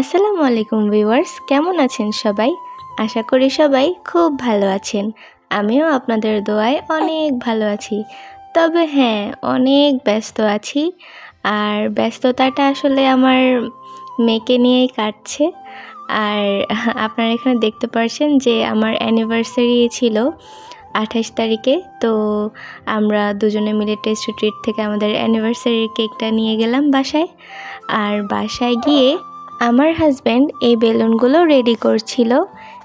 আসসালামু আলাইকুম ভিউয়ার্স, কেমন আছেন সবাই? আশা করি সবাই খুব ভালো আছেন। আমিও আপনাদের দোয়ায় অনেক ভালো আছি। তবে হ্যাঁ অনেক ব্যস্ত আছি। আর ব্যস্ততাটা আসলে আমার মেয়েকে নিয়েই কাটছে। আর আপনারা এখানে দেখতে পারছেন যে আমার অ্যানিভার্সারি ছিল আঠাশ তারিখে। তো আমরা দুজনে মিলে টেস্ট ট্রিট থেকে আমাদের অ্যানিভার্সারির কেকটা নিয়ে গেলাম বাসায়। আর বাসায় গিয়ে আমার হাজব্যান্ড এই বেলুনগুলো রেডি করছিল।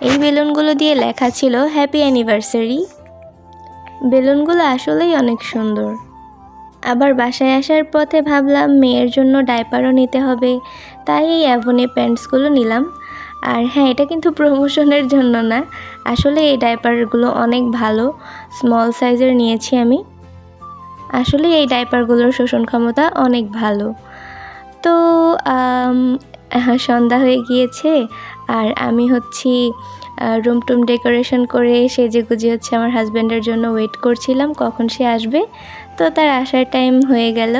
এই বেলুনগুলো দিয়ে লেখা ছিল হ্যাপি অ্যানিভার্সারি বেলুনগুলো আসলেই অনেক সুন্দর। আবার বাসায় আসার পথে ভাবলাম, মেয়ের জন্য ডাইপারও নিতে হবে। তাই এই অ্যাভনে প্যান্টসগুলো নিলাম। আর হ্যাঁ এটা কিন্তু প্রমোশনের জন্য না। আসলে এই ডাইপারগুলো অনেক ভালো স্মল সাইজের নিয়েছি আমি। আসলে এই ডাইপারগুলোর শোষণ ক্ষমতা অনেক ভালো। তো সন্ধ্যা হয়ে গিয়েছে আর আমি হচ্ছি রুম টুম ডেকোরেশন করে সেজে গুজে হচ্ছে আমার হাজব্যান্ডের জন্য ওয়েট করছিলাম কখন সে আসবে। তো তার আসার টাইম হয়ে গেল।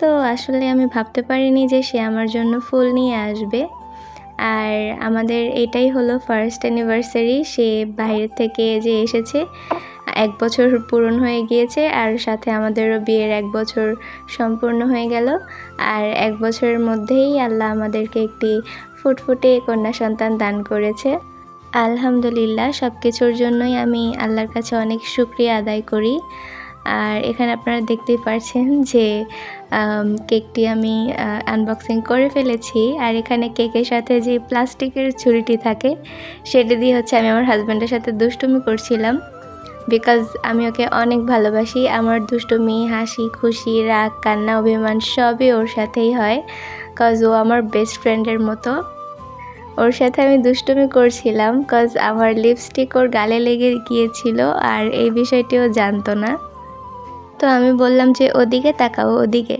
তো আসলে আমি ভাবতে পারিনি যে সে আমার জন্য ফুল নিয়ে আসবে। আর আমাদের এটাই হলো ফার্স্ট অ্যানিভার্সারি সে বাইরে থেকে যে এসেছে, এক বছর পূরণ হয়ে গিয়েছে আর সাথে আমাদেরও বিয়ের এক বছর সম্পূর্ণ হয়ে গেল। আর এক বছরের মধ্যেই আল্লাহ আমাদেরকে একটি ফুটফুটে কন্যা সন্তান দান করেছে। আলহামদুলিল্লাহ সব কিছুর জন্যই আমি আল্লাহর কাছে অনেক শুক্রিয়া আদায় করি। আর এখানে আপনারা দেখতেই পারছেন যে কেকটি আমি আনবক্সিং করে ফেলেছি। আর এখানে কেকের সাথে যে প্লাস্টিকের ছুরিটি থাকে, সেটি দিয়ে হচ্ছে আমি আমার হাজব্যান্ডের সাথে দুষ্টুমি করছিলাম। বিকজ আমি ওকে অনেক ভালোবাসি, আমার দুষ্টুমি, হাসি, খুশি, রাগ, কান্না, অভিমান সবই ওর সাথেই হয়। কজ ও আমার বেস্ট ফ্রেন্ডের মতো। ওর সাথে আমি দুষ্টুমি করছিলাম কজ আমার লিপস্টিক ওর গালে লেগে গিয়েছিল, আর এই বিষয়টিও জানতো না। তো আমি বললাম যে ওদিকে তাকাও ওদিকে।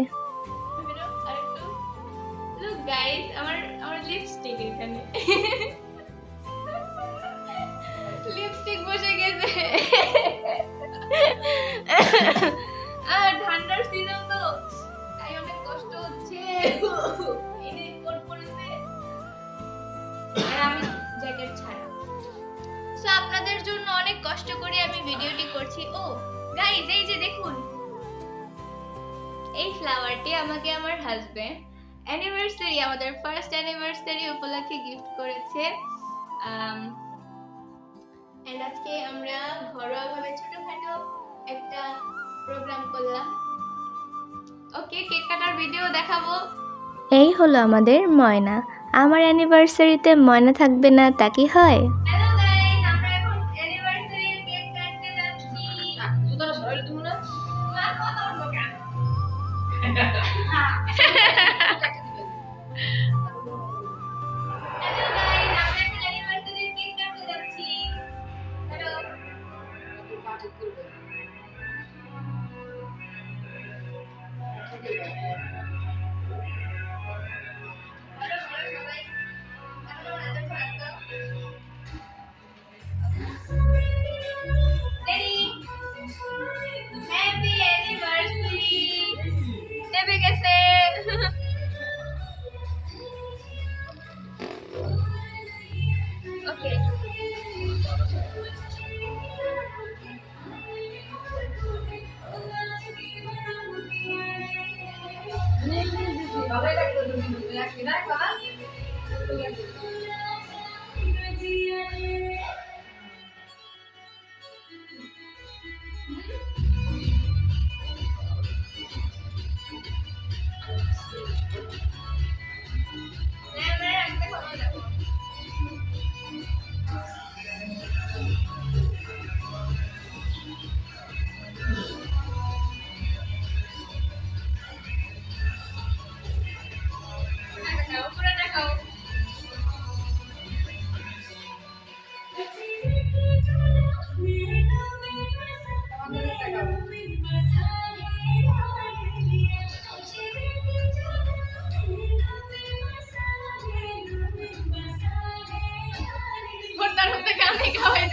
গাইস এই যে দেখুন। এই ফ্লাওয়ারটি আমাকে আমার হাজবেন্ড অ্যানিভার্সারি আমাদের ফার্স্ট অ্যানিভার্সারি উপলক্ষে গিফট করেছে। এন্ড আজকে আমরা ঘরোয়াভাবে ছোটখাটো একটা প্রোগ্রাম করলাম। ওকে কেক কাটার ভিডিও দেখাবো। এই হলো আমাদের ময়না। আমার অ্যানিভার্সারিতে ময়না থাকবে না তা কি হয়? 来，给大家看看。আমি খাওয়াই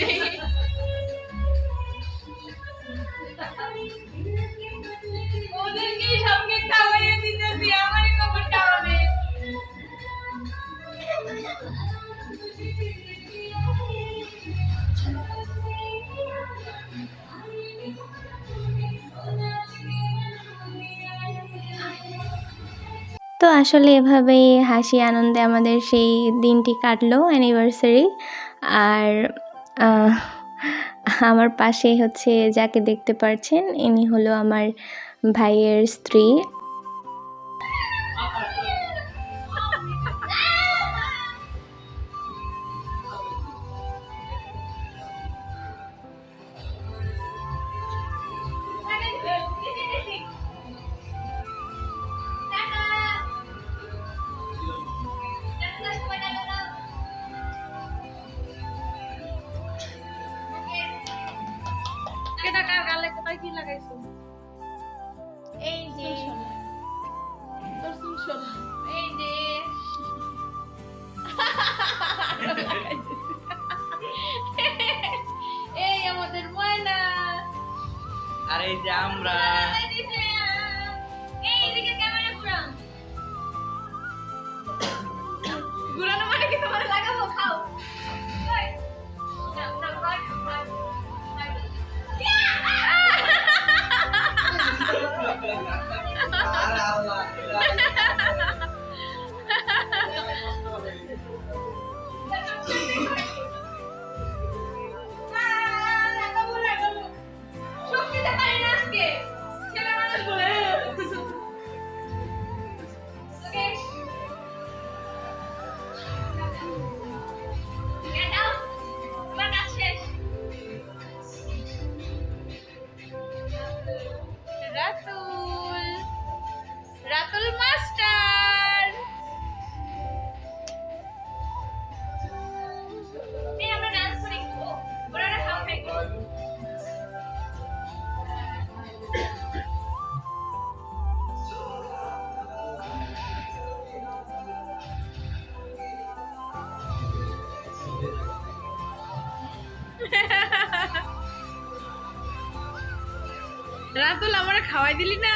তো আসলে এভাবেই হাসি আনন্দে আমাদের সেই দিনটি কাটলো অ্যানিভার্সারি আর আমার পাশে হচ্ছে যাকে দেখতে পারছেন ইনি হলো আমার ভাইয়ের স্ত্রী। এই যে আমরা রাতুল আমার খাওয়াই দিলি না?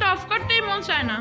তো অফ করতেই মন চায় না।